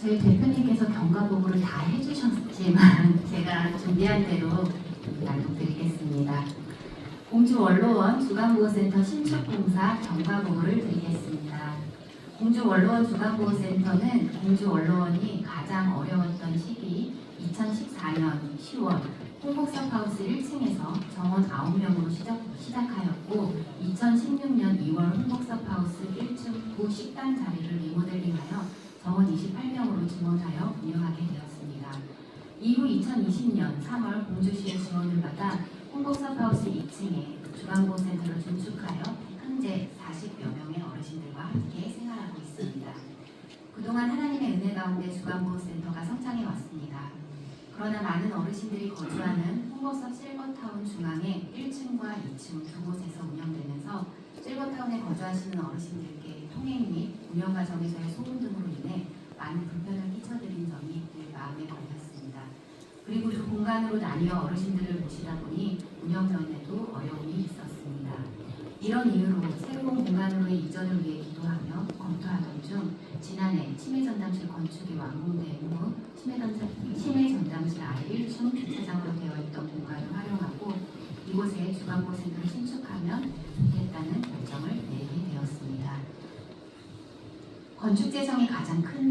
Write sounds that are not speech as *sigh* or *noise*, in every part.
저희 대표님께서 경과 보고를 다 해주셨지만 *laughs* 제가 준비한 대로 낭독드리겠습니다. 공주 원로원 주간보호센터 신축공사 경과 보고를 드리겠습니다. 공주 원로원 주간보호센터는 공주 원로원이 가장 어려웠던 시기 2014년 10월 홍복섭하우스 1층에서 정원 9명으로 시작, 시작하였고 2016년 2월 홍복섭하우스 1층 구식당 자리를 28명으로 증원하여 운영하게 되었습니다. 이후 2020년 3월 공주시의 지원을 받아 홍복섭하우스 2층에 주간보호센터를 준축하여 현재 40여 명의 어르신들과 함께 생활하고 있습니다. 그동안 하나님의 은혜 가운데 주간보호센터가 성장해 왔습니다. 그러나 많은 어르신들이 거주하는 홍보섭 실버타운 중앙의 1층과 2층 두 곳에서 운영되면서 실버타운에 거주하시는 어르신들께 통행 및 운영 과정에서의 소음 등으로 인해 많은 불편을 끼쳐드린 점이 늘 마음에 걸렸습니다. 그리고 두 공간으로 나뉘어 어르신들을 모시다 보니 운영 면에도 어려움이 있었습니다. 이런 이유로 새로운 공간으로의 이전을 위해 기도하며 검토하던 중 지난해 치매 전담실 건축이 완공된 후 치매 전담, 치매 전담실 아래 1층 주차장으로 되어 있던 공간을 활용하고 이곳에 주간보센터를 신축하면 좋겠다는 결정을 내리게 되었습니다. 건축 재정이 가장 큰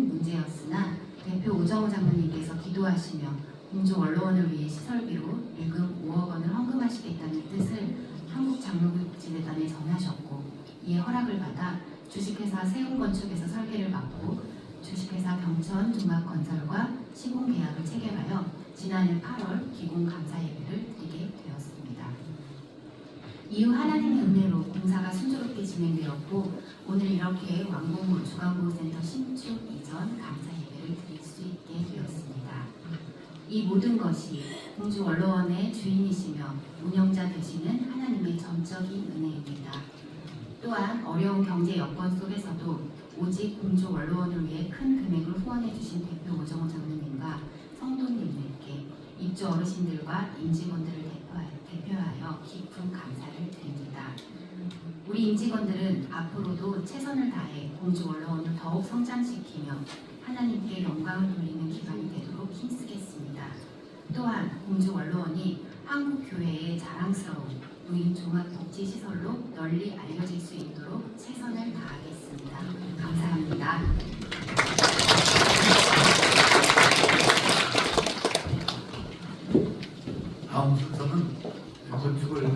오정호 장로님께서 기도하시며 공주 원로원을 위해 시설비로 일금 5억 원을 헌금하시겠다는 뜻을 한국장로국진회단에 전하셨고 이에 허락을 받아 주식회사 세운건축에서 설계를 맡고 주식회사 경천 종합건설과 시공계약을 체결하여 지난해 8월 기공감사 예배를 드리게 되었습니다. 이후 하나님의 은혜로 공사가 순조롭게 진행되었고 오늘 이렇게 왕복무 주간보호센터 신축 이전 감사 예배를 드릴 수 있게 되었습니다. 이 모든 것이 공주 원로원의 주인이시며 운영자 되시는 하나님의 전적인 은혜입니다. 또한 어려운 경제 여건 속에서도 오직 공주 원로원을 위해 큰 금액을 후원해 주신 대표 오정호 장로님과 성도님들께 입주 어르신들과 임직원들을 대표하- 대표하여 깊은 감사를 드립니다. 우리 임직원들은 앞으로도 최선을 다해 공주 원로원을 더욱 성장시키며 하나님께 영광을 돌리는 기간이 되도록 힘쓰겠습니다. 또한 공주 원로원이 한국 교회의 자랑스러운 무인 종합 복지 시설로 널리 알려질 수 있도록 최선을 다하겠습니다. 감사합니다. 다음 순서는 건축을